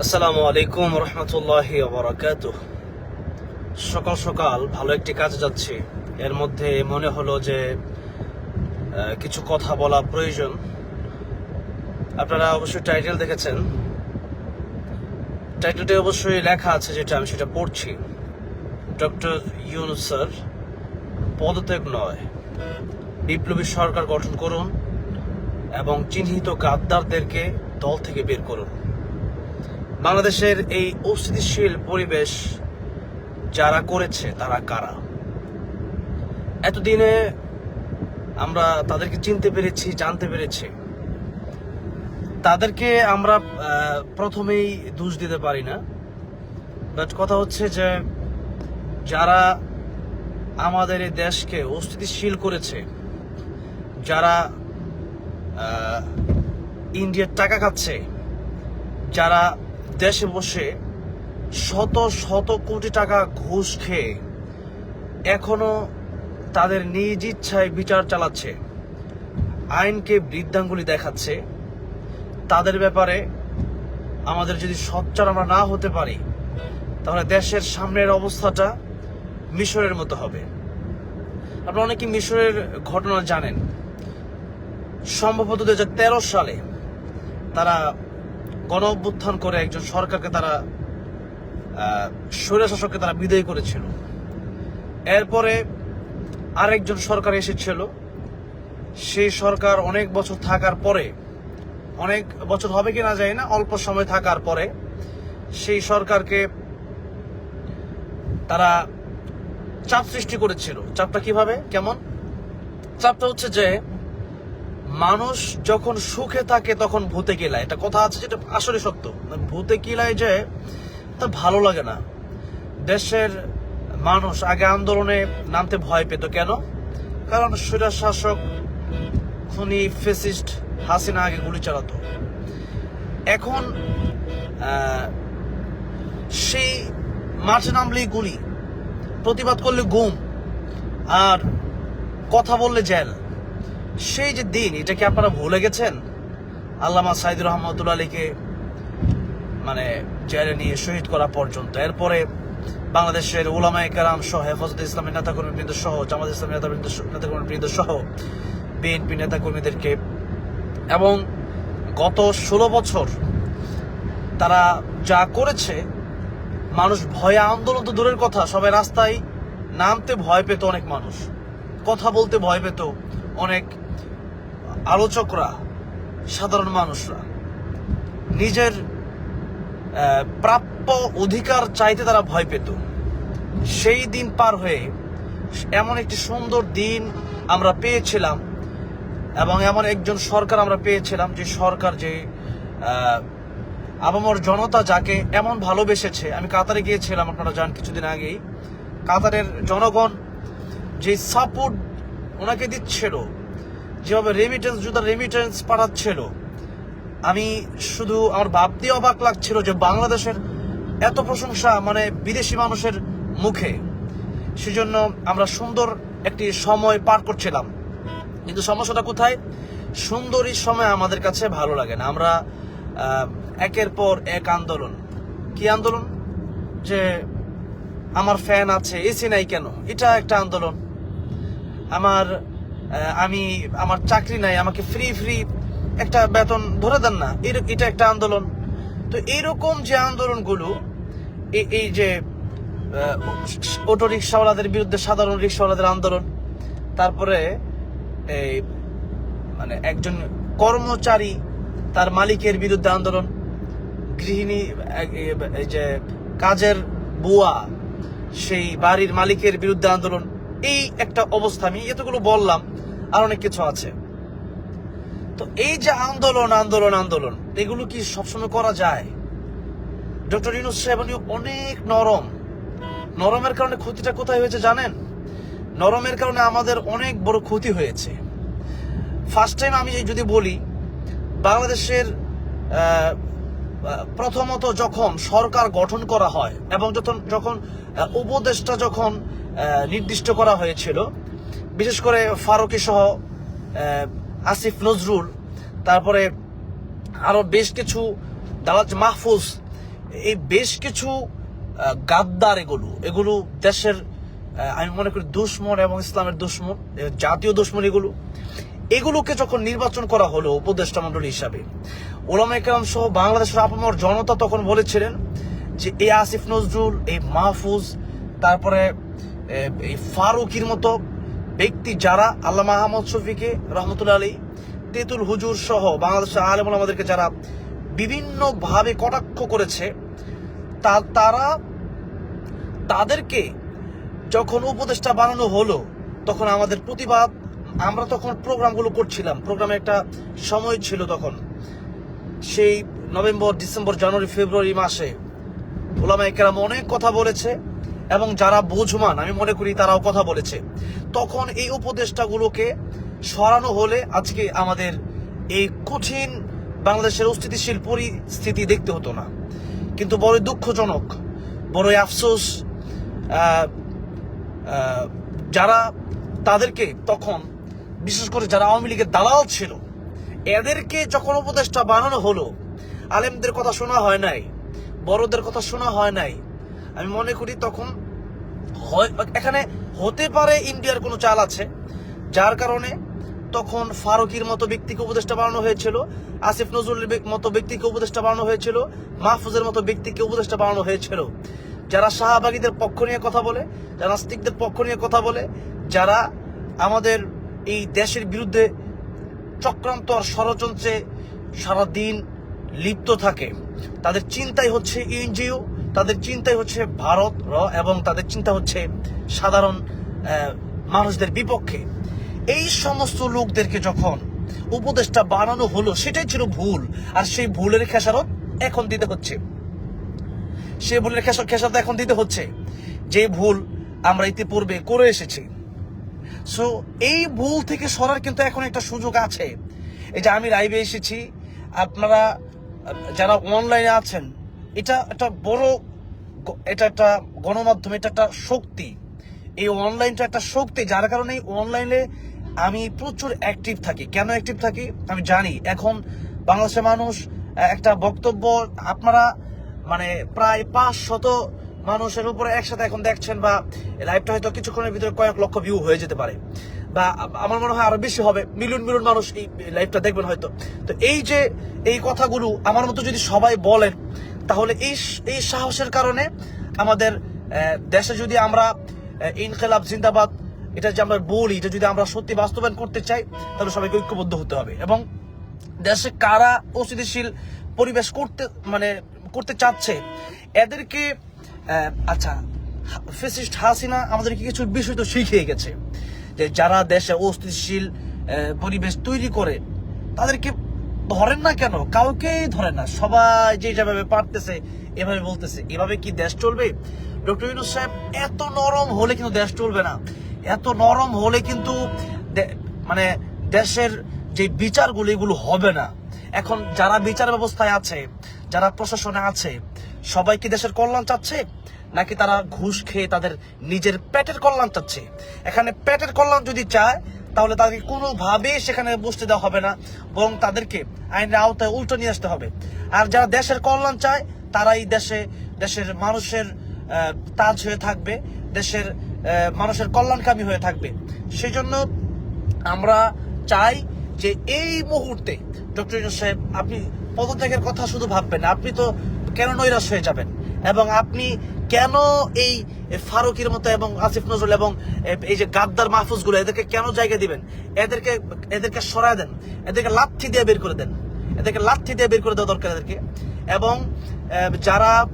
আসসালামু আলাইকুম রহমতুল্লাহ বারাকাত সকাল সকাল ভালো একটি কাজে যাচ্ছি। এর মধ্যে মনে হলো যে কিছু কথা বলা প্রয়োজন। আপনারা অবশ্যই টাইটেল দেখেছেন। টাইটেলটি অবশ্যই লেখা আছে যেটা আমি সেটা পড়ছি। ডক্টর ইউনুস স্যার পদত্যাগ নয়। বিপ্লবী সরকার গঠন করুন এবং চিহ্নিত গাদ্দারদেরকে দল থেকে বের করুন। বাংলাদেশের এই অস্থিতিশীল পরিবেশ যারা করেছে, তারা কারা? এতদিনে আমরা তাদেরকে চিনতে পেরেছি, জানতে পেরেছি। তাদেরকে আমরা প্রথমেই দোষ দিতে পারি না। বাট কথা হচ্ছে যে, যারা আমাদের এই দেশকে অস্থিতিশীল করেছে, যারা ইন্ডিয়ার টাকা খাচ্ছে, যারা দেশে বসে শত শত কোটি টাকা ঘুষ খেয়ে এখনও তাদের নিজ ইচ্ছায় বিচার চালাচ্ছে, আইনকে বৃদ্ধাঙ্গুলি দেখাচ্ছে। তাদের ব্যাপারে আমাদের যদি সচ্চার আমরা না হতে পারি, তাহলে দেশের সামনের অবস্থাটা মিশরের মতো হবে। আপনারা অনেকে মিশরের ঘটনা জানেন। সম্ভবত দুহাজার তেরো সালে তারা গণ অভ্যুত্থান করে একজন সরকারকে তারা স্বৈরশাসককে তারা বিদায় করেছিল। এরপরে আরেকজন সরকার এসেছিল। সেই সরকার অনেক বছর থাকার পরে, অনেক বছর হবে কি না যায় না, অল্প সময় থাকার পরে সেই সরকারকে তারা চাপ সৃষ্টি করেছিল। চাপটা কীভাবে? কেমন? চাপটা হচ্ছে যে মানুষ যখন সুখে থাকে তখন ভূতে কিলায়। এটা কথা আছে যেটা আসলে সত্য। ভূতে কিলায় যে, তা ভালো লাগে না। দেশের মানুষ আগে আন্দোলনে নামতে ভয় পেত। কেন? কারণ স্বৈরাজ শাসক খুনি ফেসিস্ট হাসিনা আগে গুলি চালাতো। এখন সেই মাঠে নামলেই গুলি। প্রতিবাদ করলে গুম। আর কথা বললে জেল। সেই যে দিন, এটা কি আপনারা ভুলে গেছেন? আল্লামা সাইদুর রহমতুল্লা আলীকে মানে জেলে নিয়ে শহীদ করা পর্যন্ত। এরপরে বাংলাদেশের ওলামায়ে কারাম সহ হেফাজত ইসলামের নেতাকর্মীবৃন্দ সহ, জামাত ইসলামের নেতাবৃন্দ নেতাকর্মীবৃন্দ সহ, বিএনপি নেতাকর্মীদেরকে এবং গত ষোলো বছর তারা যা করেছে, মানুষ ভয়ে আন্দোলন তো দূরের কথা, সবাই রাস্তায় নামতে ভয় পেত অনেক মানুষ। কথা বলতে ভয় পেত অনেক আলোচকরা সাধারণ মানুষরা নিজের প্রাপ্য অধিকার চাইতে তারা ভয় পেত। সেই দিন পার হয়ে এমন একটি সুন্দর দিন আমরা পেয়েছিলাম এবং এমন একজন সরকার আমরা পেয়েছিলাম যে সরকার যে আহ, জনতা যাকে এমন ভালোবেসেছে। আমি কাতারে গিয়েছিলাম আপনারা জান কিছুদিন আগেই। কাতারের জনগণ যে সাপোর্ট ওনাকে দিচ্ছিল যেভাবে রেমিটেন্স জুতা রেমিটেন্স পাঠাচ্ছিল, আমি শুধু আমার ভাবতেই অবাক লাগছিল যে বাংলাদেশের এত প্রশংসা মানে বিদেশি মানুষের মুখে। সেজন্য আমরা সুন্দর একটি সময় পার করছিলাম। কিন্তু সমস্যাটা কোথায়? সুন্দরী সময় আমাদের কাছে ভালো লাগে না। আমরা একের পর এক আন্দোলন। কি আন্দোলন? যে আমার ফ্যান আছে এসি নাই কেন? এটা একটা আন্দোলন। আমার আমি, আমার চাকরি নাই, আমাকে ফ্রি ফ্রি একটা বেতন ধরে দেন না। এটা একটা আন্দোলন। তো এইরকম যে আন্দোলনগুলো এই যে অটো রিক্সাওয়ালাদের বিরুদ্ধে সাধারণ রিক্সাওয়ালাদের আন্দোলন, তারপরে এই মানে একজন কর্মচারী তার মালিকের বিরুদ্ধে আন্দোলন, গৃহিণী এই যে কাজের বুয়া, সেই বাড়ির মালিকের বিরুদ্ধে আন্দোলন, এই একটা অবস্থা। আমি এতগুলো বললাম আর অনেক কিছু আছে। তো এই যে আন্দোলন আন্দোলন আন্দোলন, এগুলো কি সবসময় করা যায়? ডক্টর ইউনুস সাহেব অনেক নরম। নরমের কারণে ক্ষতিটা কোথায় হয়েছে জানেন? নরমের কারণে আমাদের অনেক বড় ক্ষতি হয়েছে। ফার্স্ট টাইম আমি যদি বলি, বাংলাদেশের প্রথমত যখন সরকার গঠন করা হয় এবং যখন যখন উপদেষ্টা যখন নির্দিষ্ট করা হয়েছিল বিশেষ করে ফারুকি সহ আসিফ, নজরুল, তারপরে আরও বেশ কিছু দালাজ মাহফুজ, এই বেশ কিছু গাদ্দার এগুলো এগুলো দেশের আমি মনে করি দুশ্মন এবং ইসলামের দুশ্মন জাতীয় দুশ্মন এগুলো। এগুলোকে যখন নির্বাচন করা হলো উপদেষ্টা মন্ডলী হিসাবে ওলামা একরাম সহ বাংলাদেশের আপামর জনতা তখন বলেছিলেন যে, এই আসিফ, নজরুল, এই মাহফুজ, তারপরে এই ফারুকির মতো ব্যক্তি যারা আল্লাহ আহমদ শফিকে রহমতুল্লাহ আলী তেতুল হুজুর সহ বাংলাদেশের আলেম আমাদেরকে যারা বিভিন্নভাবে কটাক্ষ করেছে, তা, তারা তাদেরকে যখন উপদেষ্টা বানানো হলো, তখন আমাদের প্রতিবাদ, আমরা তখন প্রোগ্রামগুলো করছিলাম। প্রোগ্রামে একটা সময় ছিল তখন। সেই নভেম্বর, ডিসেম্বর, জানুয়ারি, ফেব্রুয়ারি মাসে ওলামা একরাম অনেক কথা বলেছে। এবং যারা বোঝমান, আমি মনে করি তারাও কথা বলেছে। তখন এই উপদেষ্টাগুলোকে সরানো হলে আজকে আমাদের এই কঠিন বাংলাদেশের অস্থিতিশীল পরিস্থিতি দেখতে হতো না। কিন্তু বড় দুঃখজনক, বড়ই আফসোস যারা তাদেরকে তখন, বিশেষ করে যারা আওয়ামী লীগের দালাল ছিল, এদেরকে যখন উপদেষ্টা বানানো হলো, আলেমদের কথা শোনা হয় নাই, বড়দের কথা শোনা হয় নাই আমি মনে করি তখন হয়- এখানে হতে পারে ইন্ডিয়ার কোনো চাল আছে যার কারণে তখন ফারুকির মতো ব্যক্তিকে উপদেষ্টা বানানো হয়েছিল আসিফ নজরুলের মতো ব্যক্তিকে উপদেষ্টা বানানো হয়েছিল মাহফুজের মতো ব্যক্তিকে উপদেষ্টা বানানো হয়েছিল। যারা শাহবাগীদের পক্ষ নিয়ে কথা বলে যারা নাস্তিকদের পক্ষ নিয়ে কথা বলে যারা আমাদের এই দেশের বিরুদ্ধে চক্রান্ত আর ষড়যন্ত্রে সারাদিন লিপ্ত থাকে তাদের চিন্তাই হচ্ছে এনজিও তাদের চিন্তাই হচ্ছে ভারত র এবং তাদের চিন্তা হচ্ছে সাধারণ মানুষদের বিপক্ষে। এই সমস্ত লোকদেরকে যখন উপদেশটা বানানো হলো, সেটাই ছিল ভুল। আর সেই ভুলের খেসারত এখন দিতে হচ্ছে। সে ভুলের খেসার খেসারত এখন দিতে হচ্ছে। যে ভুল আমরা ইতিপূর্বে করে এসেছি। সো এই ভুল থেকে সরার কিন্তু এখন একটা সুযোগ আছে। এই যে আমি লাইভে এসেছি, আপনারা যারা অনলাইনে আছেন এটা একটা বড় এটা একটা গণমাধ্যম, এটা একটা শক্তি। এই অনলাইনটা একটা শক্তি, যার কারণে অনলাইনে আমি প্রচুর অ্যাক্টিভ থাকি। কেন অ্যাক্টিভ থাকি? আমি জানি, এখন বাংলাদেশের মানুষ একটা বক্তব্য, আপনারা মানে প্রায় পাঁচ শত মানুষের উপরে একসাথে এখন দেখছেন বা লাইভটা হয়তো কিছুক্ষণের ভিতরে কয়েক লক্ষ ভিউ হয়ে যেতে পারে। বা আমার মনে হয় আরও বেশি হবে, মিলিয়ন মিলিয়ন মানুষ এই লাইভটা দেখবেন হয়তো। তো এই যে এই কথাগুলো আমার মতো যদি সবাই বলেন তাহলে এই এই সাহসের কারণে আমাদের দেশে যদি আমরা ইনকেলাব, জিন্দাবাদ, এটা যে আমরা বলি, এটা যদি আমরা সত্যি বাস্তবায়ন করতে চাই, তাহলে সবাইকে ঐক্যবদ্ধ হতে হবে। এবং দেশে কারা অস্থিতিশীল পরিবেশ করতে মানে করতে চাচ্ছে, এদেরকে আচ্ছা ফেসিস্ট হাসিনা আমাদেরকে কিছু বিষয় তো শিখিয়ে গেছে, যে যারা দেশে অস্থিতিশীল পরিবেশ তৈরি করে, তাদেরকে ধরেন না কেন, কাউকেই ধরেন না, সবাই যে যেভাবে পারতেছে, এভাবে বলতেছে। এভাবে কি দেশ চলবে? ডক্টর ইউনুস সাহেব, এত নরম হলে কিন্তু দেশ চলবে না। এত নরম হলে কিন্তু মানে দেশের যে বিচারগুলো, এগুলো হবে না। এখন যারা বিচার ব্যবস্থায় আছে, যারা প্রশাসনে আছে, সবাই কি দেশের কল্যাণ চাচ্ছে? নাকি তারা ঘুষ খেয়ে তাদের নিজের পেটের কল্যাণ চাচ্ছে? এখানে পেটের কল্যাণ যদি চায় তাহলে তাদেরকে কোনোভাবেই সেখানে বসতে দেওয়া হবে না, বরং তাদেরকে আইনের আওতায় উল্টো নিয়ে আসতে হবে আর যারা দেশের কল্যাণ চায়, তারাই দেশে, দেশের মানুষের তাজ হয়ে থাকবে, দেশের মানুষের কল্যাণকামী হয়ে থাকবে সেই জন্য আমরা চাই যে এই মুহূর্তে, ডক্টর ইউনুস সাহেব, আপনি পদত্যাগের কথা শুধু ভাববেন। আপনি তো কেন নৈরাশ হয়ে যাবেন এবং আপনি কেন এই ফারুকির মতো এবং আসিফ নজরুল এবং এই যে গাদ্দার মাহফুজগুলো, এদেরকে কেন জায়গা দিবেন? এদেরকে এদেরকে সরায় দেন। এদেরকে লাথি দিয়ে বের করে দেন। এদেরকে লাথি দিয়ে বের করে দেওয়া দরকার এদেরকে। এবং যারা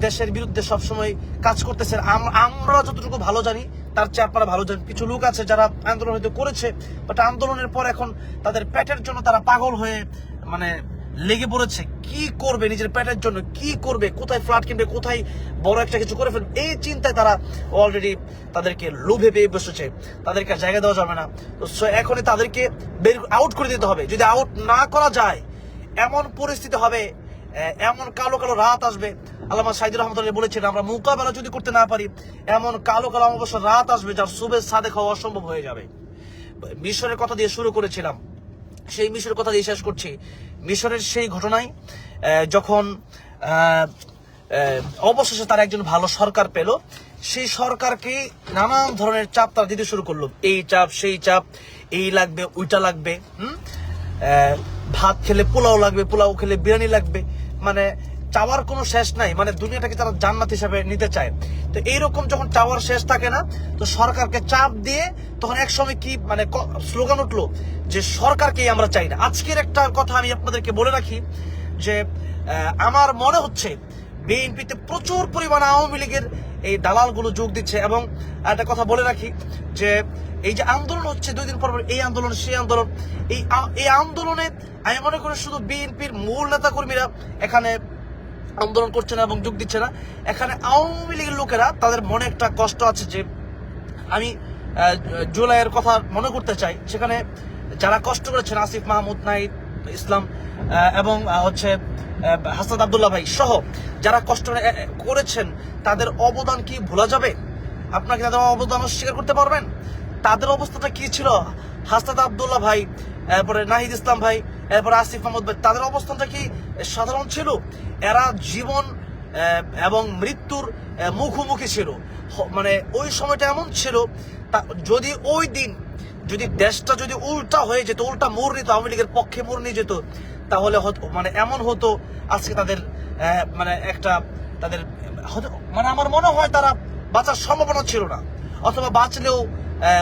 দেশের বিরুদ্ধে সবসময় কাজ করতেছেন, আম- আমরা যতটুকু ভালো জানি, তার চেয়ে আপনারা ভালো জানেন। কিছু লোক আছে যারা আন্দোলন হয়তো করেছে বাট আন্দোলনের পর এখন তাদের পেটের জন্য তারা পাগল হয়ে মানে লেগে পড়েছে। কি করবে নিজের পেটের জন্য? কি করবে? কোথায় ফ্ল্যাট কিনবে? কোথায় বড় একটা কিছু করে ফেলবে? এই চিন্তায় তারা অলরেডি তাদেরকে লোভে পেয়ে বসেছে। তাদেরকে জায়গা দেওয়া যাবে না। তো এখনই তাদেরকে বের আউট করে দিতে হবে। যদি আউট না করা যায়, এমন পরিস্থিতি হবে এমন কালো কালো রাত আসবে। আল্লামা সাইদুর রহমতুল্লাহ বলেছিলেন আমরা মোকাবেলা যদি করতে না পারি, এমন কালো কালো অমাবস্যার রাত আসবে যার সাদে খাওয়া অসম্ভব হয়ে যাবে। মিশরের কথা দিয়ে শুরু করেছিলাম। সেই মিশরের কথা দিয়ে শেষ করছি। মিশরের সেই ঘটনায় যখন অবশেষে তার একজন ভালো সরকার পেল, সেই সরকারকে নানান ধরনের চাপ তারা দিতে শুরু করল। এই চাপ, সেই চাপ, এই লাগবে, ওইটা লাগবে, হুম? ভাত খেলে পোলাও লাগবে, পোলাও খেলে বিরিয়ানি লাগবে। মানে চাওয়ার কোনো শেষ নাই মানে দুনিয়াটাকে তারা জান্নাত হিসাবে নিতে চায়। তো এইরকম যখন চাওয়ার শেষ থাকে না, তো সরকারকে চাপ দিয়ে তখন এক সময় কি মানে স্লোগান উঠল যে সরকারকেই আমরা চাই না। আজকের একটা কথা আমি আপনাদেরকে বলে রাখি যে আমার মনে হচ্ছে বিএনপিতে প্রচুর পরিমাণে আওয়ামী লীগের এই দালালগুলো যোগ দিচ্ছে এবং একটা কথা বলে রাখি যে, এই যে আন্দোলন হচ্ছে দুই দিন পর এই আন্দোলন, সেই আন্দোলন, এই এই আন্দোলনে আমি মনে করি শুধু বিএনপির মূল নেতা কর্মীরা এখানে আন্দোলন করছে না এবং যোগ দিচ্ছে না। এখানে আওয়ামী লীগের লোকেরা তাদের মনে একটা কষ্ট আছে যে, আমি জুলাইয়ের কথা মনে করতে চাই। সেখানে যারা কষ্ট করেছেন, আসিফ মাহমুদ, নাইদ ইসলাম এবং হচ্ছে হাসান আবদুল্লাহ ভাই সহ যারা কষ্ট করেছেন, তাদের অবদান কি ভোলা যাবে? আপনাকে তাদের অবদান অস্বীকার করতে পারবেন? তাদের অবস্থাটা কি ছিল? হাসনাত আবদুল্লাহ ভাই তারপরে নাহিদ ইসলাম ভাই এরপরে আসিফ মাহমুদ ভাই তাদের অবস্থানটা কি সাধারণ ছিল? এরা জীবন এবং মৃত্যুর মুখোমুখি ছিল। মানে ওই সময়টা এমন ছিল যদি ওই দিন যদি দেশটা যদি উল্টা হয়ে যেত উল্টা মোড় নিত আওয়ামী লীগের পক্ষে মোড় নিয়ে যেত তাহলে মানে এমন হতো আজকে তাদের মানে একটা তাদের মানে আমার মনে হয় তারা বাঁচার সম্ভাবনা ছিল না। অথবা বাঁচলেও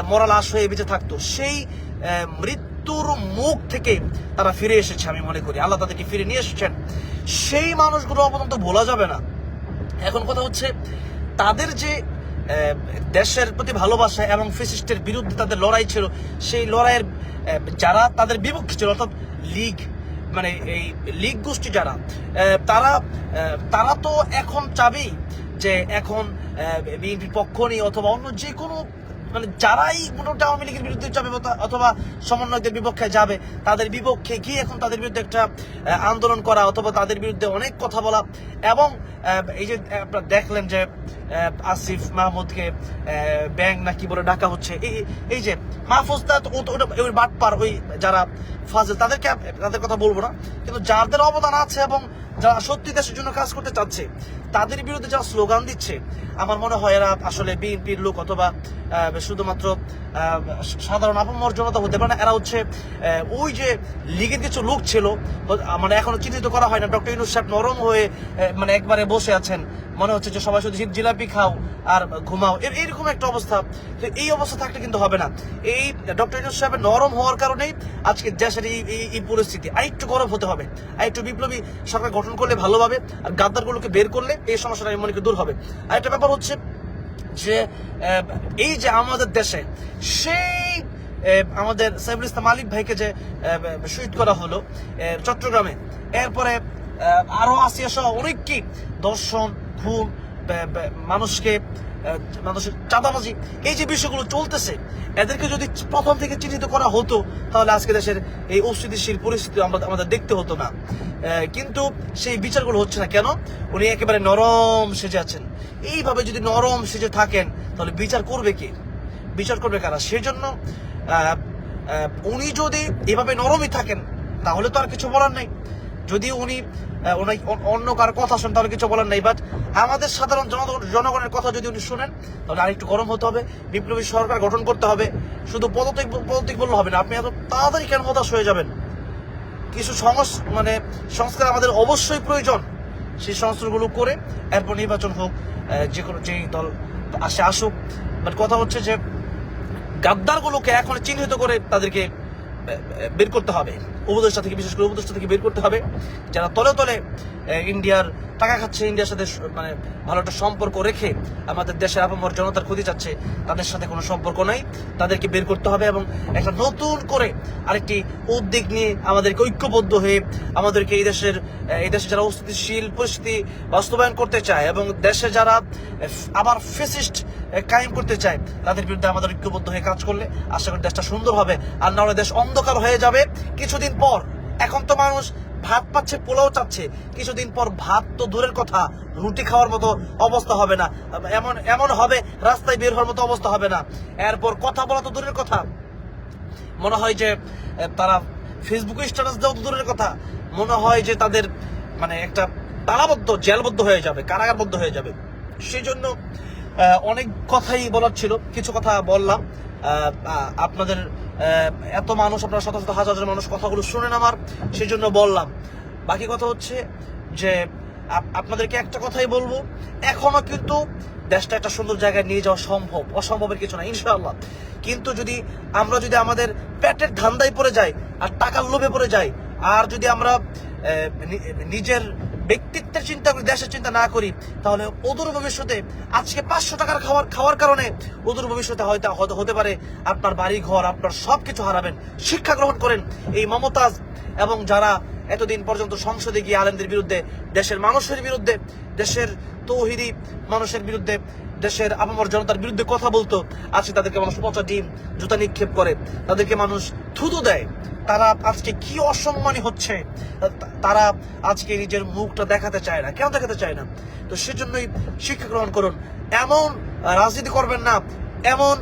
মরা লাশ হয়ে বেঁচে থাকতো। সেই আহ, মৃত্যুর মুখ থেকে তারা ফিরে এসেছে, আমি মনে করি। আল্লাহ তাদেরকে ফিরে নিয়ে এসেছেন। সেই মানুষগুলো অবদান বলা যাবে না। এখন কথা হচ্ছে, তাদের যে দেশের প্রতি ভালোবাসা এবং ফেসিস্টের বিরুদ্ধে তাদের লড়াই ছিল, সেই লড়াইয়ের যারা তাদের বিপক্ষে ছিল, অর্থাৎ লীগ মানে এই লীগ গোষ্ঠী যারা তারা তারা তো এখন চাবেই যে এখন বিএনপির পক্ষ নিয়ে অথবা অন্য যে কোনো মানে যারাই মোটামুটি আওয়ামী লীগের বিরুদ্ধে যাবে অথবা- সমন্বয়কদের বিপক্ষে যাবে, তাদের বিপক্ষে গিয়ে এখন তাদের বিরুদ্ধে একটা আন্দোলন করা অথবা তাদের বিরুদ্ধে অনেক কথা বলা এবং এই যে আপনারা দেখলেন যে আসিফ মাহমুদকে ব্যাংক না কি বলে ডাকা হচ্ছে। এই এই যে মাহফুজদা ওই বাটপার, ওই যারা ফাজেল, তাদেরকে, তাদের কথা বলব না। কিন্তু যাদের অবদান আছে এবং যারা সত্যি দেশের জন্য কাজ করতে চাচ্ছে, তাদের বিরুদ্ধে যারা স্লোগান দিচ্ছে, আমার মনে হয় এরা আসলে বিএনপির লোক অথবা শুধুমাত্র সাধারণ আপমর জনতা হতে পারে না। এরা হচ্ছে ওই যে লিগের কিছু লোক ছিল মানে এখনও চিহ্নিত করা হয় না। ডক্টর ইনুস সাহেব নরম হয়ে মানে একবারে বসে আছেন মনে হচ্ছে যে সবাই শুধু জিলাপি খাও আর ঘুমাও। এইরকম একটা অবস্থা। এই অবস্থা থাকলে কিন্তু হবে না। এই ডক্টর ইউনুস সাহেবের নরম হওয়ার কারণেই আজকে দেশের এই এই- পরিস্থিতি। আরেকটু গরম হতে হবে। আরেকটু বিপ্লবী সরকার গঠন করলে ভালোভাবে আর গাদ্দারগুলোকে বের করলে এই সমস্যাটা আমি মনে করি দূর হবে। আরেকটা ব্যাপার হচ্ছে যে এই যে আমাদের দেশে সেই আমাদের সাইবুল ইসলাম মালিক ভাইকে যে শহীদ করা হলো চট্টগ্রামে। এরপরে আহ, আরও আসিয়া সহ অনেক কি? দর্শন খুন মানুষকে মানুষের চাঁদাবাজি। এই যে বিষয়গুলো চলতেছে এদেরকে যদি প্রথম থেকে চিহ্নিত করা হতো তাহলে আজকে দেশের এই অস্থিতিশীল পরিস্থিতি আমরা আমাদের দেখতে হতো না। কিন্তু সেই বিচারগুলো হচ্ছে না। কেন? উনি একেবারে নরম সেজে আছেন। এইভাবে যদি নরম সেজে থাকেন তাহলে বিচার করবে কে? বিচার করবে কারা? সেজন্য উনি যদি এভাবে নরমই থাকেন তাহলে তো আর কিছু বলার নাই। যদি উনি অন্য কারও কথা শোনেন, তাহলে কিছু বলার নাই। বাট আমাদের সাধারণ জনগণ- জনগণের কথা যদি উনি শুনেন, তাহলে আরেকটু গরম হতে হবে, বিপ্লবী সরকার গঠন করতে হবে। শুধু পদত্যাগ পদত্যাগ বললে হবে না, আপনি এত তাড়াতাড়ি কেন হতাশ হয়ে যাবেন? কিছু সংস মানে সংস্কার আমাদের অবশ্যই প্রয়োজন। সেই সংস্কারগুলো করে এরপর নির্বাচন হোক যে কোনো যেই দল আসে আসুক। বাট কথা হচ্ছে যে, গাদ্দারগুলোকে এখন চিহ্নিত করে তাদেরকে বের করতে হবে। উপদেষ্টা থেকে, বিশেষ করে উপদেষ্টা থেকে বের করতে হবে। যারা তলে তলে ইন্ডিয়ার টাকা খাচ্ছে, ইন্ডিয়ার সাথে মানে ভালো একটা সম্পর্ক রেখে আমাদের দেশের আপামর জনতার ক্ষতি চাচ্ছে, তাদের সাথে কোনো সম্পর্ক নাই। তাদেরকে বের করতে হবে এবং একটা নতুন করে আরেকটি উদ্যোগ নিয়ে আমাদেরকে ঐক্যবদ্ধ হয়ে আমাদেরকে এই দেশের এই দেশে যারা অস্থিতিশীল পরিস্থিতি বাস্তবায়ন করতে চায় এবং দেশে যারা আবার ফেসিস্ট কায়েম করতে চায়, তাদের বিরুদ্ধে আমাদের ঐক্যবদ্ধ হয়ে কাজ করলে আশা করি দেশটা সুন্দর হবে আর না হলে দেশ অন্ধকার হয়ে যাবে। কিছুদিন পর, এখন তো মানুষ ভাত পাচ্ছে, পোলাও চাচ্ছে। কিছুদিন পর ভাত তো দূরের কথা, রুটি খাওয়ার মতো অবস্থা হবে না। এমন এমন হবে, রাস্তায় বের হওয়ার মতো অবস্থা হবে না। এরপর কথা বলা তো দূরের কথা। মনে হয় যে তারা ফেসবুকে স্ট্যাটাস দেওয়া তো দূরের কথা। মনে হয় যে তাদের মানে একটা তালাবদ্ধ, জেলবদ্ধ হয়ে যাবে, কারাগারবদ্ধ হয়ে যাবে। সেই জন্য অনেক কথাই বলার ছিল। কিছু কথা বললাম। আপনাদের এত মানুষ, আপনার শত শত হাজার মানুষ কথাগুলো শুনেন আমার সেই জন্য বললাম। বাকি কথা হচ্ছে যে, আপ- আপনাদেরকে একটা কথাই বলব, এখনও কিন্তু দেশটা একটা সুন্দর জায়গায় নিয়ে যাওয়া সম্ভব, অসম্ভবের কিছু না, ইনশাআল্লাহ। কিন্তু যদি আমরা যদি আমাদের পেটের ধান্দায় পড়ে যাই, আর টাকার লোভে পড়ে যাই, আর যদি আমরা নিজের ব্যক্তিত্বের চিন্তা করি, দেশের চিন্তা না করি, তাহলে অদূর ভবিষ্যতে আজকে পাঁচশো টাকার খাওয়ার খাওয়ার কারণে অদূর ভবিষ্যতে হয়তো হতে পারে আপনার বাড়ি ঘর আপনার সব কিছু হারাবেন। শিক্ষা গ্রহণ করেন এই মমতাজ এবং যারা এতদিন পর্যন্ত সংসদে গিয়ে আলেমদের বিরুদ্ধে, দেশের মানুষের বিরুদ্ধে, দেশের তৌহিদি মানুষের বিরুদ্ধে দেশের আপামর জনতার বিরুদ্ধে কথা বলতো। আজকে তাদেরকে মানুষ পচা ডিম, জুতা নিক্ষেপ করে। তাদেরকে মানুষ থুতু দেয়। তারা আজকে কি অসম্মানী হচ্ছে? তারা আজকে নিজের মুখটা দেখাতে চায় না। কেন দেখাতে চায় না? তো সেজন্যই শিক্ষা গ্রহণ করুন। এমন রাজনীতি করবেন না। এমন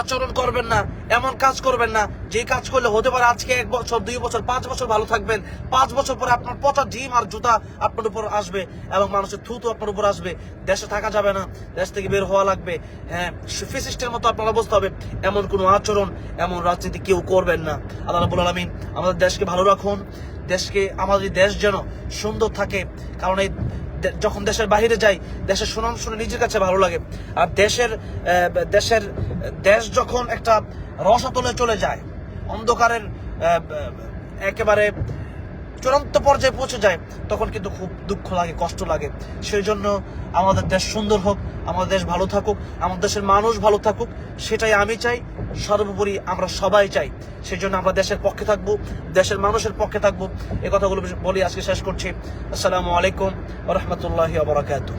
আচরণ করবেন না, এমন কাজ করবেন না, যে কাজ করলে হতে পারে আজকে এক বছর, দুই বছর, পাঁচ বছর ভালো থাকবেন। পাঁচ বছর পরে আপনার পচা ডিম আর জুতা আপনার উপর আসবে এবং মানুষের থুতু আপনার উপর আসবে। দেশে থাকা যাবে না, দেশ থেকে বের হওয়া লাগবে। হ্যাঁ ফিসিস্টের মতো আপনার অবস্থা হবে। এমন কোনো আচরণ, এমন রাজনীতি কেউ করবেন না। আল্লাহ রাবুল আলমিন আমাদের দেশকে ভালো রাখুন। দেশকে, আমাদের দেশ যেন সুন্দর থাকে। কারণ এই যখন দেশের বাইরে যাই, দেশের সুনাম শুনে নিজের কাছে ভালো লাগে। আর দেশের দেশের দেশ যখন একটা রসাতলে চলে যায়, অন্ধকারের একেবারে চূড়ান্ত পর্যায়ে পৌঁছে যায়, তখন কিন্তু খুব দুঃখ লাগে, কষ্ট লাগে। সেই জন্য আমাদের দেশ সুন্দর হোক, আমাদের দেশ ভালো থাকুক, আমাদের দেশের মানুষ ভালো থাকুক, সেটাই আমি চাই, সর্বোপরি আমরা সবাই চাই। সেই জন্য আমরা দেশের পক্ষে থাকব, দেশের মানুষের পক্ষে থাকব। এ কথাগুলো বলি, আজকে শেষ করছি। আসসালামু আলাইকুম রহমতুল্লাহ বারাকাতুহ।